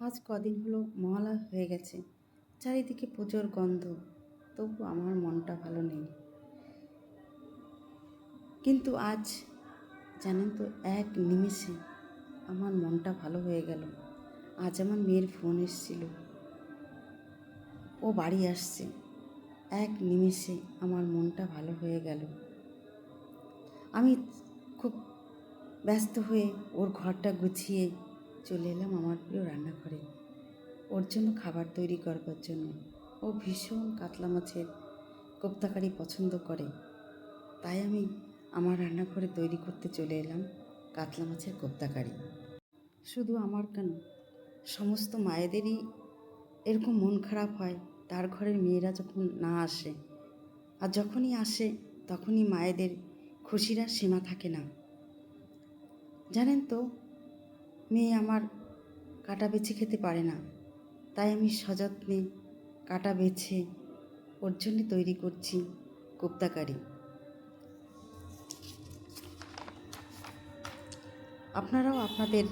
আজ কদিন হলো মহালয়া হয়ে গেছে। চারিদিকে পুজোর গন্ধ। তবু আমার মনটা ভালো নেই। কিন্তু আজ জানেন তো, এক নিমেষে আমার মনটা ভালো হয়ে গেল। আজ আমার মেয়ের ফোন এসেছিল। ও বাড়ি আসছে। এক নিমেষে আমার মনটা ভালো হয়ে গেল। আমি খুব ব্যস্ত হয়ে ওর ঘরটা গুছিয়ে চলে এলাম আমার প্রিয় রান্নাঘরে। ওর জন্য খাবার তৈরি করবার জন্য। ও ভীষণ কাতলা মাছের কোপ্তাকারি পছন্দ করে। তাই আমি আমার রান্নাঘরে তৈরি করতে চলে এলাম কাতলা মাছের কোপ্তাকারি। শুধু আমার কেন, সমস্ত মায়েদেরই এরকম মন খারাপ হয়, তার ঘরের মেয়েরা যখন না আসে। আর যখনই আসে, তখনই মায়েদের খুশিরা সীমা থাকে না। জানেন তো মেয়ে আমার কাটা বেছে খেতে পারে না। তাই আমি সযত্নে কাটা বেছে ওর জন্য তৈরি করছি কোপ্তাকারি। আপনারাও আপনাদের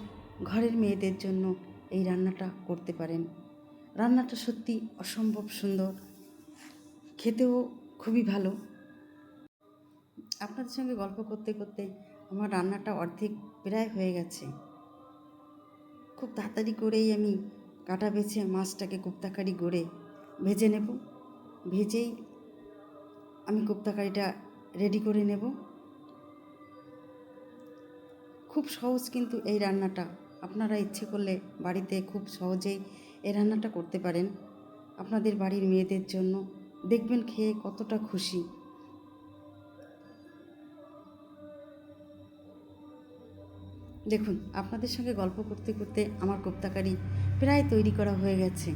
ঘরের মেয়েদের জন্য এই রান্নাটা করতে পারেন। রান্নাটা সত্যি অসম্ভব সুন্দর। খেতেও খুবই ভালো। আপনাদের সঙ্গে গল্প করতে করতে আমার রান্নাটা অর্ধেক প্রায় হয়ে গেছে। খুব তাড়াতাড়ি করেই আমি কাটা বেছে মাছটাকে কোপ্তাকারি গড়ে ভেজে নেব। ভেজেই আমি কোপ্তাকারিটা রেডি করে নেব। খুব সহজ কিন্তু এই রান্নাটা। আপনারা ইচ্ছে করলে বাড়িতে খুব সহজেই এই রান্নাটা করতে পারেন। আপনাদের বাড়ির মেয়েদের জন্য দেখবেন খেয়ে কতটা খুশি। দেখুন, আপনাদের সঙ্গে গল্প করতে করতে আমার কোপ্তাকারি প্রায় তৈরি করা হয়ে গেছে।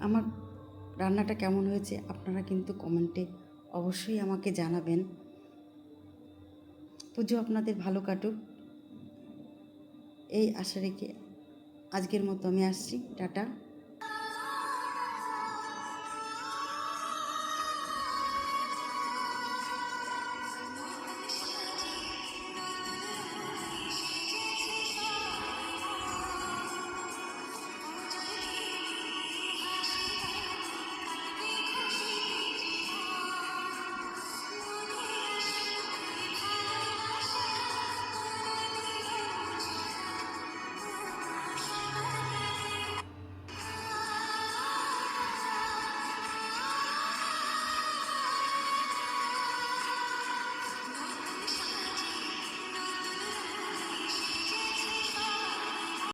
আমার রান্নাটা কেমন হয়েছে আপনারা কিন্তু কমেন্টে অবশ্যই আমাকে জানাবেন। পুজো আপনাদের ভালো কাটুক। এই আশা রেখে আজকের মতো আমি আসছি। টাটা।